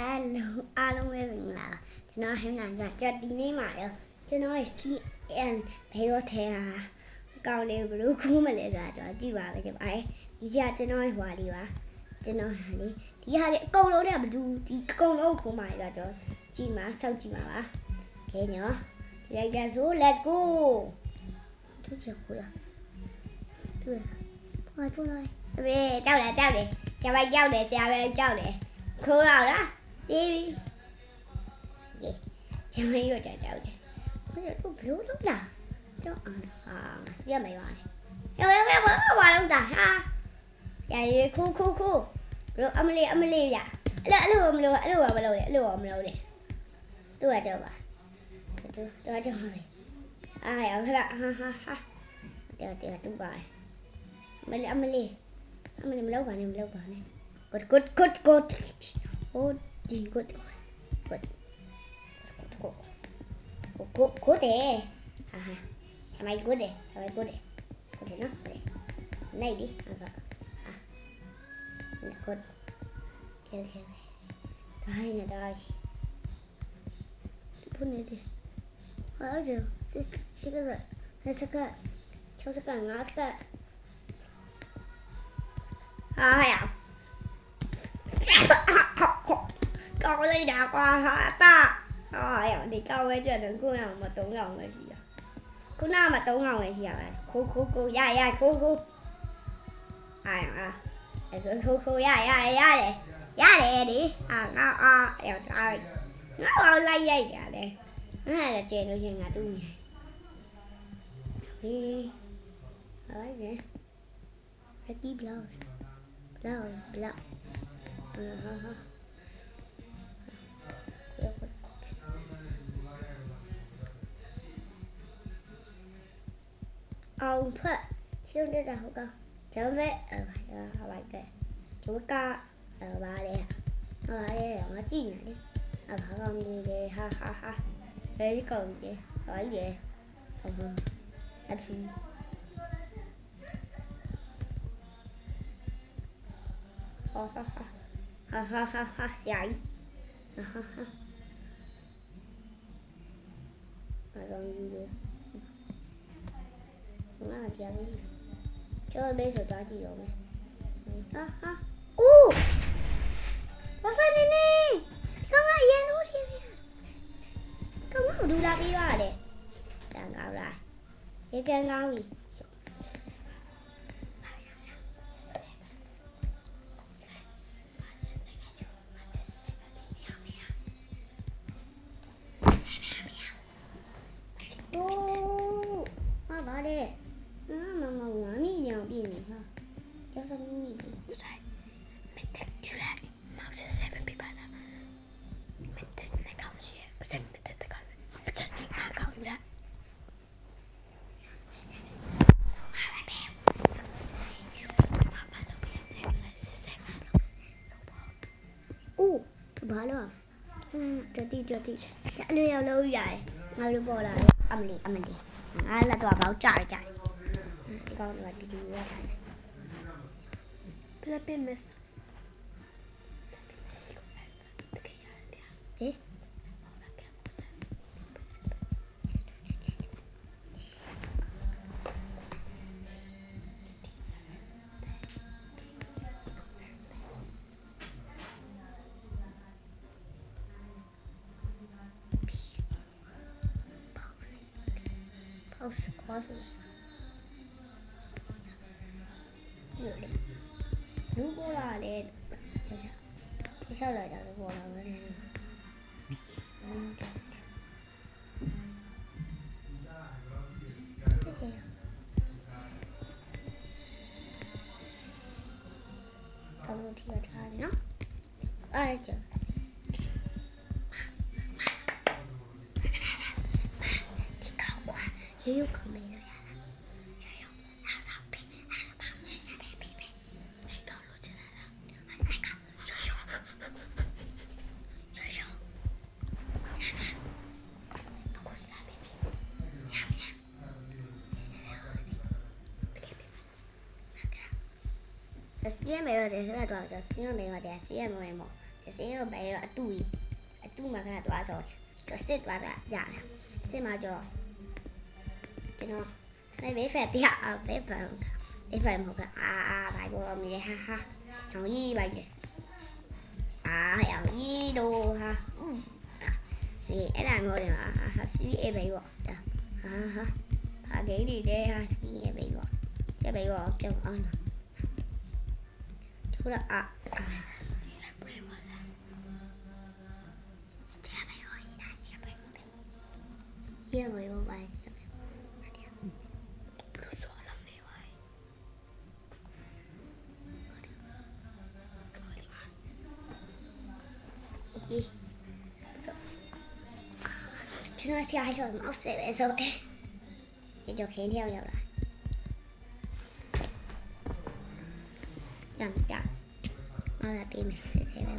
Hello အားလုံးပဲမင်္ဂလာပါကျွန်တော်ဟင်းနိုင်ကြကျွန်တော်ဒီနေ့မှာရောကျွန်တော်ရဲ့ CN ဘေရောထဲဟာအကောင့်လေးဘယ်လိုခိုးမလဲဆိုတာကျွန်တော်ကြည့်ပါမယ်ကျွန်တော်ဒီကြကျွန်တော်ရဲ့ဟွာလေးပါကျွန်တော်ဟာလေးဒီဟာလေးအကုန်လုံးနဲ့မတူဒီအကုန်လုံးခိုးမှရတော့ကြည့်မှာစောက်ကြည့်မှာပါခဲညောဒီလိုက်ကြဆို let's go သူချက်ကိုရသူဘာချိုးလိုက်တပည့်ကြောက်တယ်ကြောက်တယ်ကျမကြောက်တယ်ဆရာပဲကြောက်တယ်ခိုးတော့လား တီးပြီကဲကျမရောကြကြောက်တယ်ဘယ်တော့ဘလို့လောက်လာကျောင်းအားဟာစီရမရွာနေဟဲ့ဟဲ့ဟဲ့ဘာလောက်တာဟာရရခူးခူးခူးဘလို့အမလေးအမလေးရအဲ့လိုအဲ့လိုမလို့အဲ့လိုမလို့လေအဲ့လိုမလို့လေသူကကြောက်ပါသူသူကကြောက်ပါလေအာရခလာဟာဟာဟာတဲတဲတူပါမလေးအမလေးအမလေးမလောက်ပါနဲ့မလောက်ပါနဲ့ good good good good oh ဒီ good good good good good တယ်ဟာဟာဆမိုင် good တယ်ဆမိုင် good တယ် good တယ်နော် good နိုင်ဒီဟာဟာ good ကဲကဲတိုင်းနေတိုင်းဖုန်နေတယ်ဟာတယ်စစ်စစ်ကလက်စက6စက5စကဟာရ ကောင်းလိုက်တာကွာဟာတာဟာရဒီကောင်းဝဲကြတယ်ခုနကမ3កောင်ပဲရှိတာခုနကမ3កောင်ပဲရှိရပါခိုးခိုးခိုးရရခိုးခိုးအာအာအဲ့ဒါခိုးခိုးရရရတယ်ရတယ်ဒီအာငါအာရောက်တာငါအောင်လိုက်ရိုက်ရတယ်ငါလည်းကျဲလို့ရှင်ငါတူးနေဟေးဟိုင်းနေ Ricky Blouse Blouse Blouse ဟာဟာ အောင်ဖက်ချင်းတဲ့ဟုတ်ကကျမ်းပဲအဲဟာပါကဲဒီကအဲပါလေဟာလေငါကြည့်နေတယ်အဘာကောင်ကြီးလေဟာဟာဟာအဲဒီကောင်ကြီးဟာလေဟုတ်ဟုတ်အဲ့ဒီဟာဟာဟာ ဟာဟာဟာဆရာကြီးဟာဟာအကောင်ကြီးလေငါပြန်ပြီကျော်ဘေးဆိုသွားကြည့်ရောမယ်ဟာဟာဦးဘာဖနေနေကောင်ကရန်လို့ရှင်ကောင်ကဒူလာပြီးရတယ်တန်ကောင်းလားရေကန်ကောင်းပြီ တတိတတိအဲ့လိုရောက်လို့ရတယ်ငါတို့ပေါ်လာတယ်အမလီအမလီ လို့လေလူပေါ်လာလေဒီဆောက်လာကြလို့ပေါ်လာမယ်ကောင်းလို့ထီထားတယ်နော်အားကြဒီကောက်ကွာရိုးရိုးကမေးလို့ရတာရိုးရိုးအားစားပေးအားပါဆက်ဆက်ပေးပေးပေးအဲ့ကောက်လို့ချင်တာလားအဲ့ကောက်ရိုးရိုးရိုးရိုးနာနာအခုစားပေးပေးညံ့ညံ့တကယ်ပေးပါ နာကစီးရမယ်ရတယ်ဆိုတော့တော့စီးရမယ်ရတယ်စီးရမယ်မို့အစင်းကိုပဲတော့အတူကြီးအတူမှာခဏသွားဆော်တယ်စစ်သွားတာရတယ်စစ်မှာကျတော့ကျွန်တော်အဲ့ဘေးဖက်တရားဘေးဖက်ဘေးဖက်မဟုတ်ကအာအာဘိုင်ဘောမီလေဟာ ရေဘယ်လိုပါဆက်ပဲ Blue sola me vai. ဒီကျွန်တော်ဆရာဆိုမောက်ဆဲပဲဆိုအဲဒီတော့ခင်း跳ရောက်လာညံညံမလာပေးမယ်ဆဲဆဲပဲ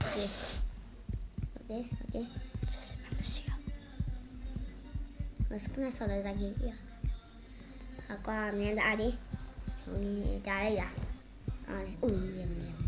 မရဒီကပူကောင်းတာပေးမယ်ဒီဆဲဆဲတဲ့တဲ့ပူကောင်း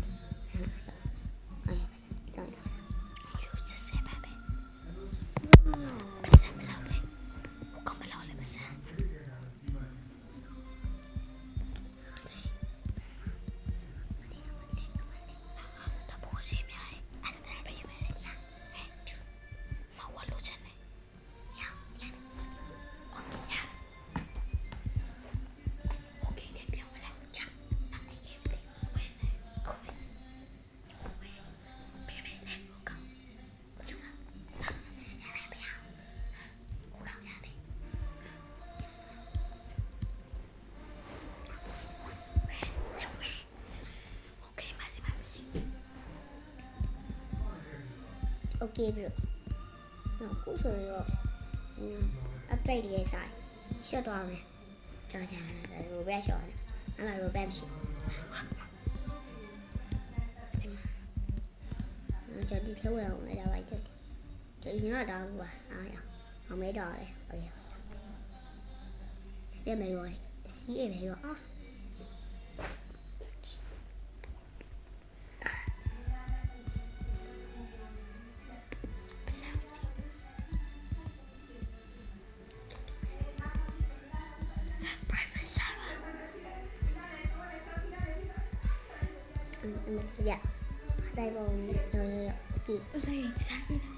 okay bro နော်ခုဆိုတော့အပိတ်လေးဆိုင်ရှော့သွားမယ်ကြောင်ကြတာရိုဘက်ရှော့တယ်အဲ့ဒါရိုဘက်မရှိဘူးကျွန်တော်ဒီထဲဝင်အောင်လိုက်တာပါတဲ့ဒီရင်တော့တောင်းဘူးပါအားရအောင်မဲတော့လေဟုတ်ကဲ့ပြန်မယ်ရောစီးရမယ်ရောအာ အင်းအင်းပြအဲ့ပုံလေးရောရောရောကြည့် Ôi giời, sao đi nào mà cứ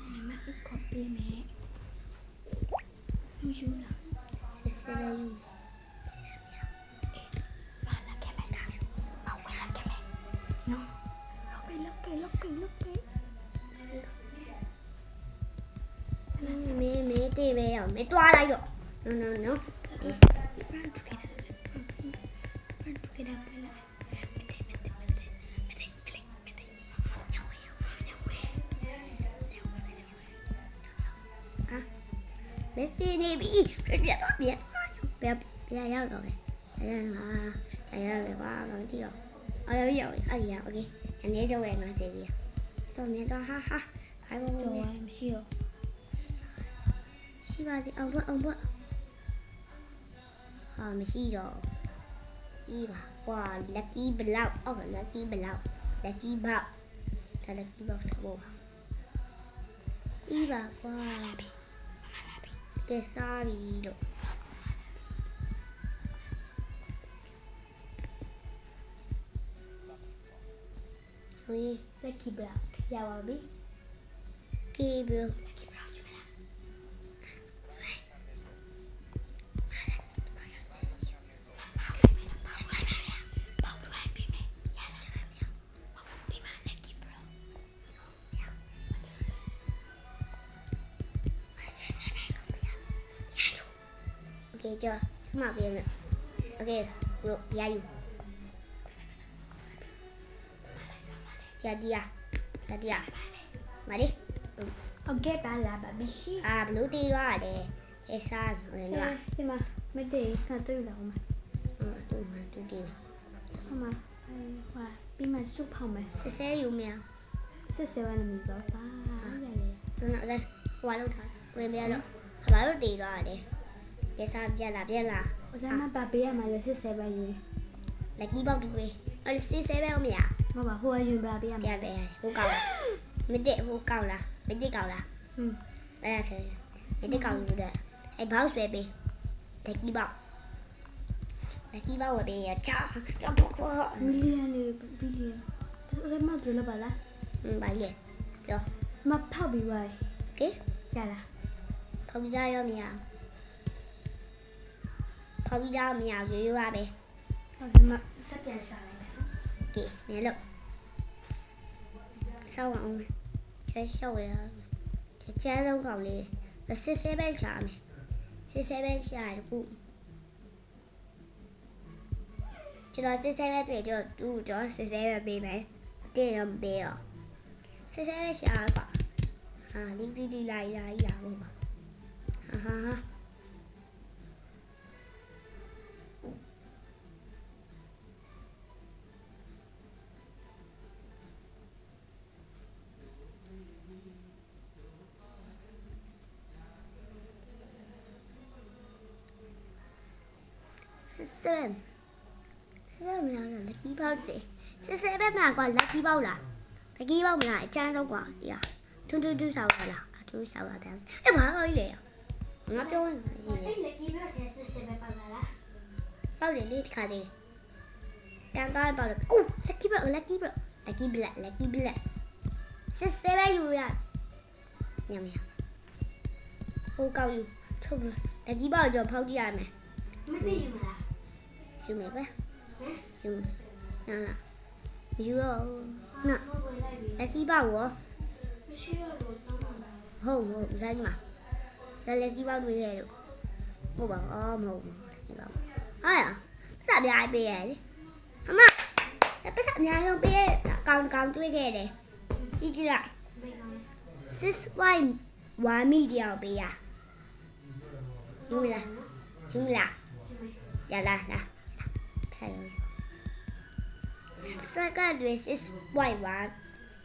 let's be baby ပြတ်တော့ပြတ်ပြတ်ပြတ်ရောက်တော့လေအဲဟာဆရာရယ်ကွာမသိတော့အော်ရောက်ရောက်အဲ့ဒီရ okay အနေကျုံရဲ့ငါစီကြီးတော့မြင်တော့ဟာဟာခိုင်းဖို့ Trời ơi, em siêu. ရှိပါစေအောင်ဘတ်အောင်ဘတ်ဟာမရှိတော့ပြီးပါကွာ lucky block အော် lucky block lucky box ဒါ lucky box ဘောပါပြီးပါကွာ ကဲစားပြီလို့ဟို Lucky Block. Ya teacher မှပြမယ် okay လို့ရယူရဒီယာတဒီယာမလေး okay ပါလာပါဘီရှိအာဘလူးတီရတယ်အစားဝင်လာဒီမှာမတည်ခါတွေ့လာဦးမှာအာတူမတူတီဟမဟာပြီးမှစုဖောက်မယ်ဆဆဲယူမြန်ဆဆဲဝမ်းမီပါပါရတယ်ကျွန်တော်အဲ့ဟိုလောက်ထားဝင်ပြရတော့ဘာလို့တည်သွားတယ် ရဲစားပြက်လာပြက်လာ 我在那把别人买的是谁吧？鱼？ လက်ကြီးပေါက်တူပဲအဲ့စစ်ဆဲပဲမရ မဟုတ်ပါဟိုကယူပါပေးရ ပြ မှာ ပဲဟိုကောက်လားမတက်ဟိုကောက်လားမတက်ကောက်လား อืม အဲ့ဒါဆိုမတက်ကောက်လို့တဲ့အဲ့ဘောက်ဆွဲပေးလက်ကြီးပေါက်လက်ကြီးပေါက်ဝယ်ပေးရချာချာပေါ့ခေါ် မီလီယံနေဘီလီယံဒါဆိုလည်းမတူလို့ပါလား ဟင်းပါရဲ့ မဖောက်ပြီးပါ ကဲ ရလား ဖောက်ပြီးသားရောမရဖော က်ပြီးသားမရရိုးရိုးပါပဲဟုတ်တယ်မစက်ပြန်စားလိုက်မယ်နော်ကဲနေလို့ဆောက်အောင်ချဲရှောက်ရချဲချဲလုံးကောင်လေးစစ်ဆဲပဲရှာမယ်စစ်ဆဲပဲရှာရခုကျွန်တော်စစ်ဆဲပဲတွေ့တော့သူ့တော့စစ်ဆဲပဲပေးမယ်တည့်တော့မပေးတော့စစ်ဆဲပဲရှာပါဟာလီလီလီလာလာလာဘူးပါဟာဟာ ဟာစစ်စမ်စစ်စမ်မလားလက်ကြီးပေါက်စီစစ်စဲပဲမလားကွာလက်ကြီးပေါက်လားလက်ကြီးပေါက်မလားအချမ်းဆုံးကွာဒီဟာထွန်းထွန်းတူးဆောက်ရလားအတူးဆောက်ရပြန်အဲ့ဘာကောကြီးလဲငါပြောနေတာရှိတယ်အဲ့လက်ကြီးဘက်ထဲစစ်စစ်ပဲပါလာလားပေါက်တယ်လေဒီခါသေးကန်တော့ပေါက်တယ်အိုးလက်ကြီးပေါက်လက်ကြီးပေါက်လက်ကြီးဘလက်လက်ကြီးဘလက်စစ်စဲပဲယူရညမရဟိုကောက်ယူထုတ်လက်ကြီးပေါက်ကြောဖောက်ကြည့်ရမယ်မသိ ယူမလားယူမယ်ကွာဟမ်ယူနာလားယူရောနာမဝင်လိုက်ပြီလက်ကြီးပေါက်ရောမရှိတော့လို့တောင်းပါလားဟုတ်မဟုတ်ဇာတ်ကြီးမှာလက်လက်ကြီးပေါက်တွေရဲ့လို့ဟုတ်ပါအော်မဟုတ်ဘူးလက်ကြီးပေါက်ဟာရစပြိုင်ပေးရလေအမပတ်စအများဆုံးပေးရကောင်းကောင်းတွေးခဲ့တယ်ကြည့်ကြည့်လိုက်မေကောင်း6 wine 1 media ပေးရယူမလားယူမလားရလားလား 사연. 사과 뇌스 와이와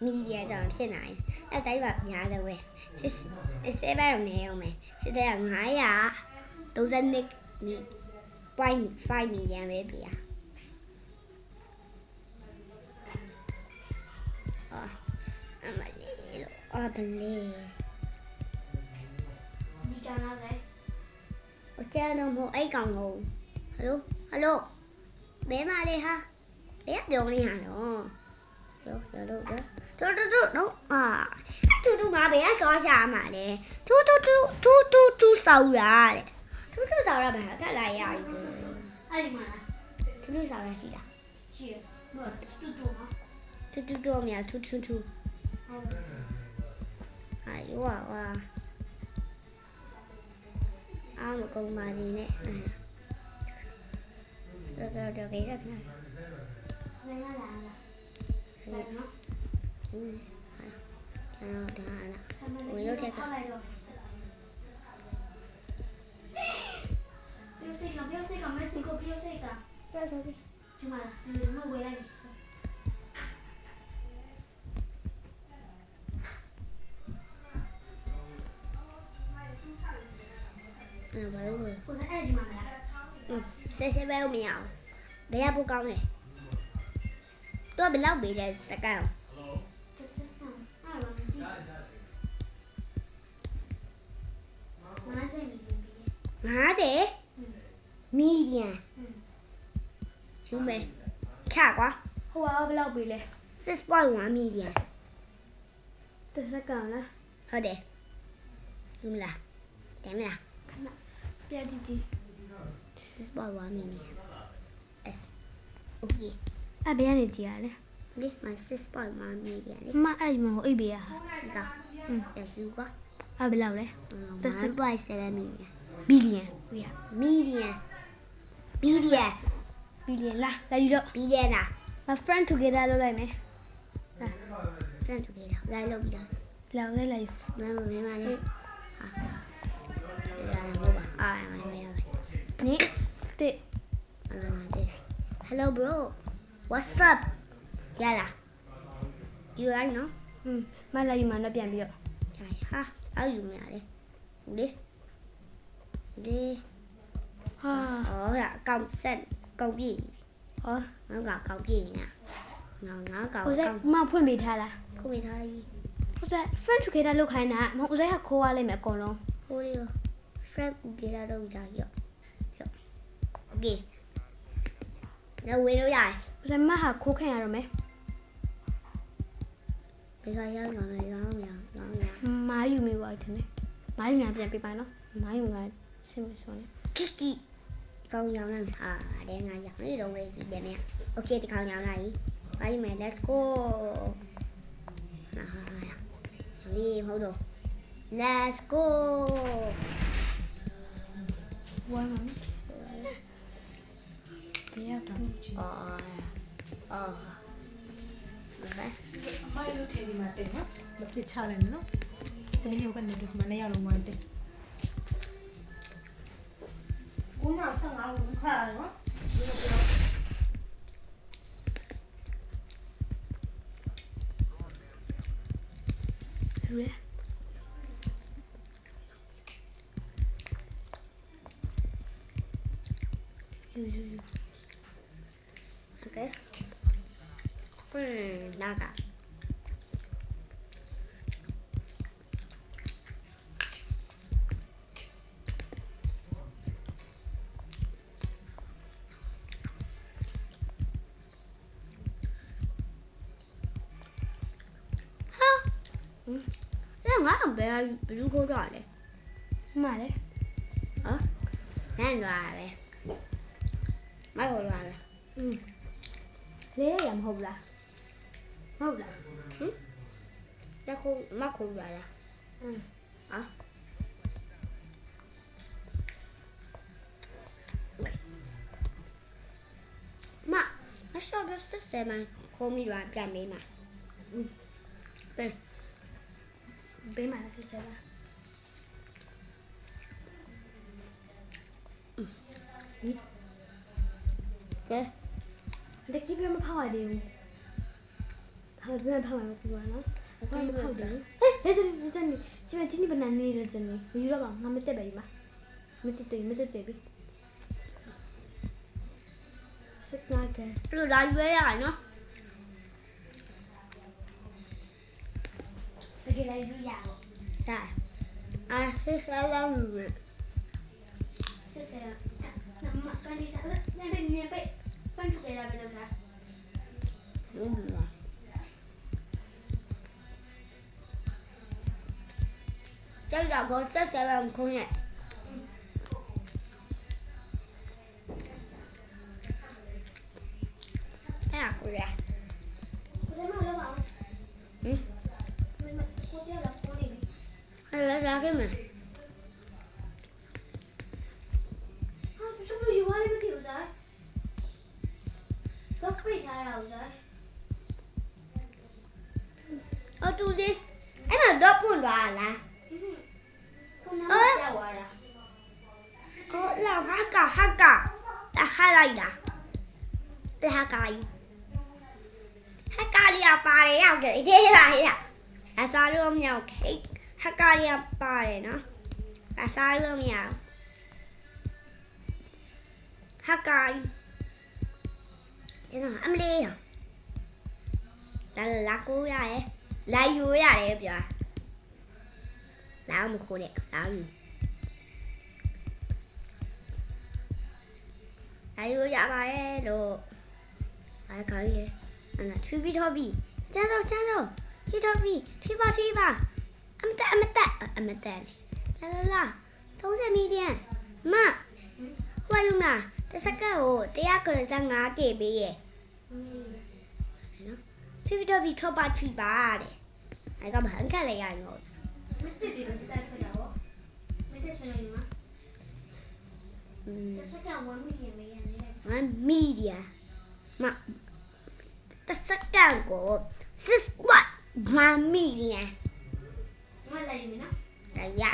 media cho xe này em thấy bập nhà rồi về sẽ sẽ bắt đầu nèo mày sẽ thấy làm à tụ dân đi mi quay phai media mày bị à em mà đi lo ờ đi đi cho nó đấy ở trên đồng hồ ấy còn ngủ hello hello မဲမလေးဟာဘယ်ပြောင်းလဲဟာနော်ကျော်ကျော်လို့ကျော်တူတူနော်အာတူတူငါဘယ်ကသွားရှာမှာလဲတူတူတူတူတူတူဆောက်ရတဲ့တူတူဆောက်ရမှာကလိုက်ရယူအဲ့ဒီမှာတူတူဆောက်ရရှိတာရှိရမတူတူမတူတူတော့မြာတူတူတူအာယူဝါဝါအားမကုန်ပါနေနဲ့ 呀，这个就给佢看。 နေမလားလားဆက်နော် 嗯，好，然后等下了， ဝေလို့ထက်ကလိုက်တော့ပြုတ်စိတ်ကပြုတ်စိတ်ကမက်ဆီကိုပြုတ်စိတ်က 不要着急。 ဒီမှာဒီမှာဝေလိုက် 嗯，把这个， ကိုစအဲ့ဒီမှာလား 嗯， sẽ sẽ bao mèo. Bé bu con này. Tôi bị lâu bị là sạc cao má thế? Media à? chúng mày chả quá. Hôm qua bị lâu bị là sẽ spoil quá media tôi sẽ cầu nữa thôi để. Dùng là để mày là bây giờ thì it's about one minute s okay အဘယ်နေကြရလဲ okay my sis point my media လေမအဲ့မဟုတ်အိပ်ပြရဟာဒါอืม yes you got အဘယ်လောက်လဲ the supply 7 million billion yeah million billion billion လာလာယူတော့ billion လား my friend together လုပ်လိုက်မယ်လာ friend together လာလုပ်ပြီးလားလာလဲလာယူမမမမလေးဟာဒါလည်းမဟုတ်ပါအားမမမလေးနေ တစ်မမတေ hello bro what's up ရလား you right no อืมမလာယူမှာတော့ပြန်ပြီးတော့ဟာအောက်ယူမရလေဦးလေးဦးလေးဟာဩရကောင်ဆက်ကောင်ပြည့်ဟောငါကကောက်ပြင်းနေတာငါငါကောက်ဦးဇက်ကောက်မဖွင့်ပေးထားလားခုမိထားကြီးဦးဇက် friend together လောက်ခိုင်းတာမဟုတ်ဦးဇက်ကခိုးရလိမ့်မယ်အကုန်လုံးဟိုလေး friend ကြည့်ရတော့ကြာရော့ရော့ okay ညဝင်လို့ရတယ်ဦးဇက်မဟာခိုးခံရတော့မယ်ဘယ်ကရမ်းကောင်းလဲရောင်းရရောင်းရမားယူမိပါထင်တယ်မားယူညာပြန်ပေးပါနော်မားယူညာဆင်မစွန်နေကီကီကောင်းရောင်းလိုက်ဟာတဲ့ငါရောင်းလေးတော့လေးရှိတယ်မြတ် okay ဒီကောင်းရောင်းလိုက်ဘာယူမယ် let's go ဟာဟာဟာဒီမဟုတ်တော့ let's go ဝမ်းမှာ တရားတော့အော်အော်ဟုတ်ကဲ့အမိုက်လို့ထင်ဒီမှာတင်နော်မပြစ်ချလိုက်နဲ့နော်တမီးလေးကနေဒီမှာနေရလုံးဝတင်ကိုမဆောင်အောင်ခါနော်ယူရယူယူယူ Okay. 밖을 나가. 그냥 왜 물고를 안 해? 말해. 어? 난 loài mày gọi loài là ừ. lé làm hùng là Chắc cô mắc cô rồi đấy. Ừ. Hả? Mà, nó sao đó sức xe mà cô mi đoán ra mấy mà. Ừ. Đây, ပေးမှာလားဆက်ဆက်လား đây. လက်ကြီးပြမဖောက် ရသေးဘူးဟာပြန်ဖောက်ရမှာပြောနော်ဘာမဖောက်တယ်ဟဲ့လက်စနေစနေရှင်မတင်းနေဘနန်နေလက်စနေမယူတော့ပါငါမတက်ပဲဒီမှာမတက်တွေ့မတက်တွေ့ပြီစက်နာတယ် Rồi lại về lại nó. တကယ်လိုက်ပြီးရအောင် Đây. À, thế sao lâu rồi. ဆက်ဆက်နမကန်ဒီစားလက်ညနေညပဲဖန်ထူကြတာပဲလို့လား Đúng rồi. Chắc là có chắc sẽ làm không nhỉ? Thế à, cô ra. ကိုယ်မလောက်ပါ Ừ. မမကိုကြောက်လာကိုနေပြီ Hay là ra 어, 라 하까 하까 나 하라이다 나 하까이 하까리야 빠래 야게 이래라이야 나 사람 야게 하까리야 빠래나 나 사람 야 하까이 제가 암래요 나를 낳고 야해 来游呀，来不？Nhau cái hát cả đi à, bà đấy nó. Là sao luôn nhau. Hát cả đi. Thế nào, âm đi hả? Là là cô ra đấy. Là vui ra đấy bây giờ. Là một cô đẹp, là gì? ဒါယူရပါတယ်လို့အဲခါရီအဲ့ဒါထွေးပြီးတော့ပြီးကျန်းတော့ကျန်းတော့ထွေးတော့ပြီးထွေးပါထွေးပါအမတက်အမတက်အမတက်လာလာလာ30မီလီယံမဟွာလူမတစ်စက္ကန့်ကို195 KB ရဲ့နော်ထွေးပြီးတော့ပြီးထောက်ပါထွေးပါတဲ့အဲကဘာခက်လဲရရင်ဟုတ် မတက်တယ်စတိုက်ထွက်တာဗောမတက်ဆွေးနေမှာอืมစက်ကဝမ်းမိခင်မေးရတယ်1 media မတစ်စက္ကန့်ကို6 what 1 million မလိုက်မနော်ဒါရ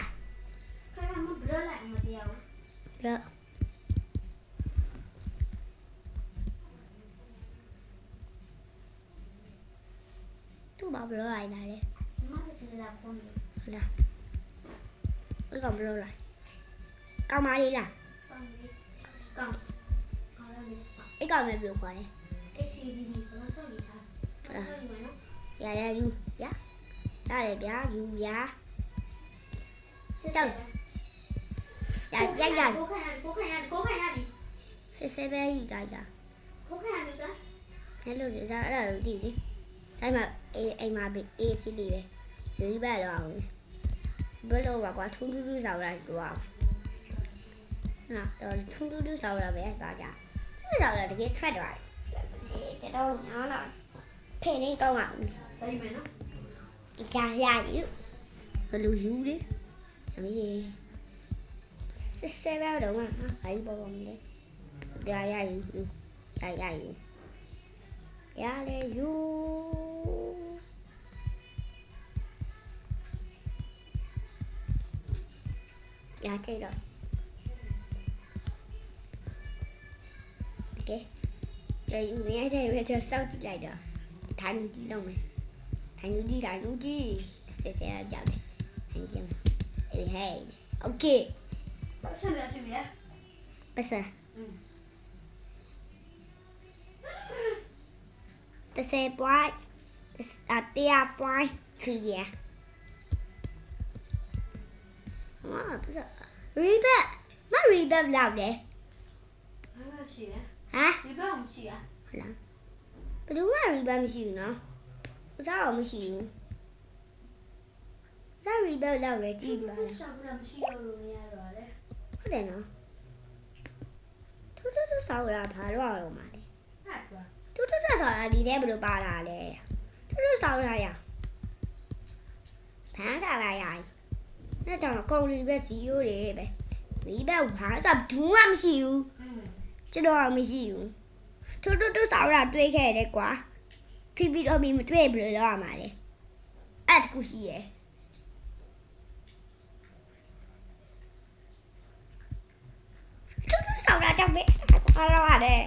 ခါကမဘလလိုက်မတရားဘူးရသူ့ဘာဘလို့လိုက်တာလဲမမဆက်လာဖုန်းနေလာဘယ်ကောင်ဘလို့ လိုက်ကောင်းပါလေလားကောင်းပြီကောင်းကောင်းလာပြီအဲ့ကောင်လည်းဘယ်လိုခေါ်လဲ ACDD ဘာလို့ဆက်နေထားလဲဆက်နေမယ်နော်ရရယူရရတယ်ဗျာယူဗျာရရရရကိုခိုင်ရကိုခိုင်ရကိုခိုင်ရဒီစစ်စစ်ပဲယူတာကြာကိုခိုင်ရလို့จ้ะအဲ့လိုကြစားအဲ့ဒါကိုတည်လေဒါမှအေးအိမ်မှာဘေးအေးစီလေးပဲယူပါတော့အောင် ဘယ်လိုပါကွာထူးထူးထူးဆောင်လိုက်တော့နော်တော့ထူးထူးထူးဆောင်ရပဲသွားကြထူးဆောင်ရတကယ်ထွက်သွားအေးတတော်ညာတော့ဖေနေကောင်းအောင်ဗလိမယ်နော်ဒီကရယူဘယ်လိုယူလဲအမေစစ်စစ်ပဲတော့မှာဟာဘာကြီးပေါ်ပေါ်မလဲရရယူရရယူရလေယူ Đó chơi rồi Ok. Chơi mình ấy đây bây chơi sau chị lại rồi Thả nó đi đâu này Thả nó đi thả nó đi Sẽ sẽ làm dạo này Thả nó đi hey. Ok. Bắt sao mẹ chị mẹ Bắt sao Ta xe bói À tia bói Khi gì à? Ủa, bây giờ ရဆက်ရပတ်စံတစ်ဆယ်ပွိုင်းအတရားပွိုင်းခီးရမာပတ်စံရီဘတ်မရီဘတ်လောက်တယ်ဘာလို့ရှိလဲဟမ်ဒီကောင်ရှိရဟုတ်လားဘယ်သူမှရီဘတ်မရှိဘူးနော်ဥစားအောင်မရှိဘူးဇာရီဘတ်လောက်လေကြည့်ပါလားရှာဘူးလားမရှိတော့လို့မရတော့လေဟုတ်တယ်နော်ထူးထူးထူးဆောက်ရဘာလို့အောင်မှာလဲဟာကွာထူးထူးထူးဆောက်ရဒီထဲဘယ်လိုပါလာလဲထူးထူးဆောက်ရရဖမ်းထားလိုက်ရ အဲ့ကြောင့်ကုံလီပဲဇီရိုတွေပဲဒီဘက်ဘာသာဘူးမှမရှိဘူးอืมကျွန်တော်ကမရှိဘူးထူးထူးထူးဆောက်ရတွေးခဲ့တယ်ကွာဖိပြီးတော့မီမတွေးဘယ်လိုလုပ်ရမှာလဲအဲ့တခုရှိရယ်ထူးထူးဆောက်ရကြောင့်ပဲအားရပါတယ်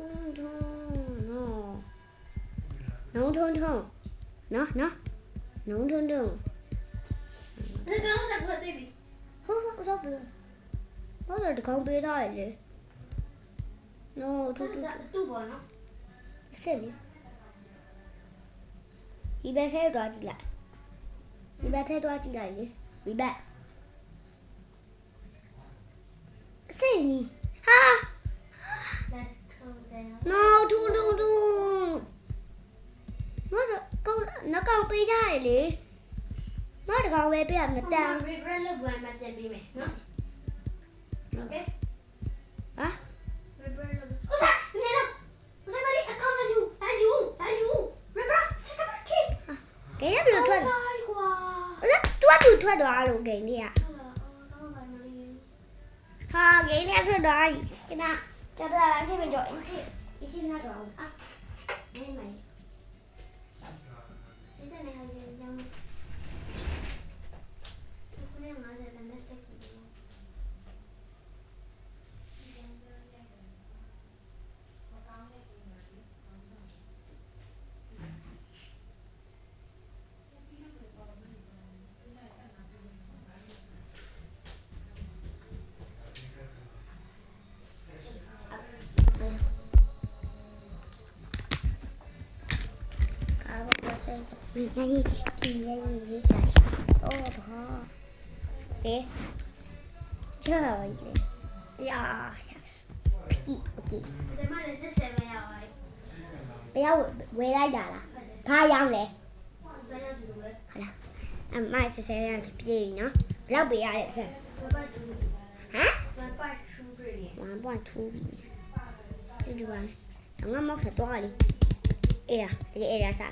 通通喏，农通通，喏喏，农通通， ဒီကောင်ဆက်ဘူးတိပြီ 好好，我找不了，我在这刚背他的，喏，突突 တူပေါ့နော် 这里，一百才多进来，一百才多进来的，一百，这里，哈。 let's go there no ထူးထူးထူးမတော်ကောင်းနှကောင်ပေးကြရလေမတကောင်ပဲပြရမတန် river လောက်ဝင်မတင်ပေးမယ်နော် okay ဟာ river လောက်ဥစားနေတော့ဥစားမလေးအကောင့်ယူအယူအယူ river စကပ်ကိဂိမ်းကဘယ်လိုထွက်လဲကွာအဲ့ဒါသူကသူထွက်သွားလို့ဂိမ်းတွေကဟုတ်လားအော်တော့ပါမလေးဟာဂိမ်းတွေကထွက်သွားပြီခဏကျတော့လာခဲ့ပြီတော့အင်း ခေအရှင်ကတော့အာနေမိုင်စိတ်နဲ့ဟာလေးကြောင်းခုနကမှလည်းလက်တက်ကြည့် ကာဘပတ် 妈妈，你今天你就讲啥？哦不，哎，这个呀，屁，OK。不要回来打了，他养嘞。好了，俺妈是谁让去避雨呢？不要不要的是。啊？玩半出比，这就玩，刚刚没看多少哩，哎呀，这个哎呀啥？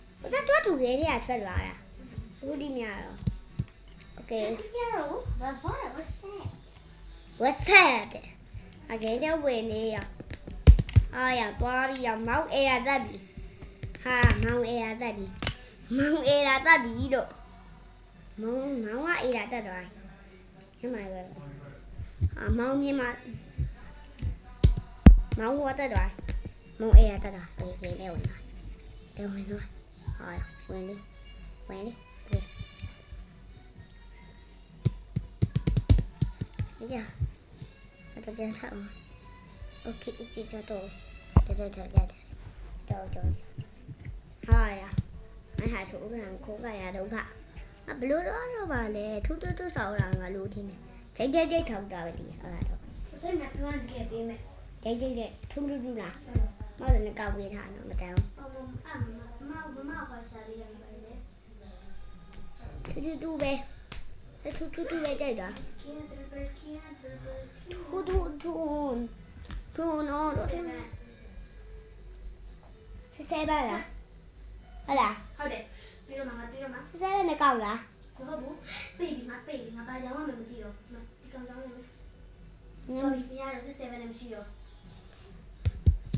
အေးရဒီအေးရစားအေးရစားငါမောက်စားပါကြားရနော်သွားရဒီညင်သွားရဖေးရသွားပြီအပြင်သွားပြီပြေသွားပြီအခုပြင်ဒီကောင်လေးဥစားဟမ်ဒီမျိုးကအဲ့ကောင်လာလားဟုတ်ဘယ်လိုကောင်မလဲဥစားခေါ်လိုက်တာလေဟုတ်လားဥစားတော့သူလေးတွေကထွက်လာတာအခုဒီမြတော့ Okay Piero, vad var det? Vad säger what's that အကဲတော့ဝင်နေရအာရသွားပြီးရမောင်အေရာတက်ပြီဟာမောင်အေရာတက်ပြီမောင်အေရာတက်ပြီတော့မောင်မောင်ကအေရာတက်သွားညမပဲအာမောင်မြင်မမောင်ကတက်သွားမောင်အေရာတက်သွားအေးလေဝင်လာတယ်ဝင်လာ ဟာဝင်လေဝင်လေ Dạ. Tôi ပြန်ထအောင် Okay, okay, ကြတော့တော်တော်တော်တော်တော်တော်ဟာရအဟာဆိုကံခိုးကရဒုက္ခအဘလို့တော့တော့ပါလေထူးထူးထူးဆောက်တာငါလို့ထင်းတယ်ကြိတ်ကြိတ်ကြိတ်ထောက်တာပဲဒီအဲ့ဒါတော့ det? Säg mig att du har inte gett mig. ကြိတ်ကြိတ်ကြိတ်ထူးထူးထူးလားမဟုတ်လည်းကောက်ပေးထားတော့မတန်း Om mamma, mamma har så här igen. ထူးထူးထူးပဲထူးထူးထူးပဲကြိုက်တာ Kina dubbel, kina dubbel, ထူးထူးထူးထူးနော်တော့ kina. ဆဲဆဲပါလားဟုတ်လား Har det? Blir mamma, blir mamma. ဆဲဆဲနဲ့ကောက်လား Kom vad bo. Baby, ma, baby, ma, bara jag var med Matteo. Men det kan jag med. ည Oj, vi är och så ser vi dem syr.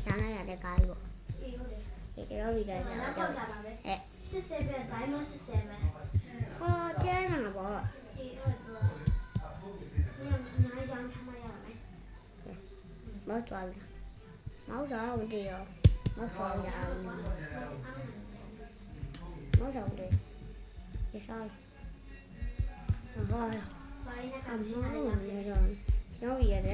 ချမ်းလိုက်ရတဲ့ကားကြီးပေါ့ Vi har det. ဒီတော့ဗီဒီယို Ja, ကြော jag က် kollar bara. Eh. Så ser vi att Diamond så ser vi. ဟောကျန်းတာပေါ့ Vi har då. Nej, nej, jag kan man göra med. မောက်သွားပြီမောက်သွားဦးတည်ရောမောက်သွားရအောင်မောက်သွားဦးတည်ဒီစားဟော Varje အ natt မော kan vi လေတော့ရောက်ရတ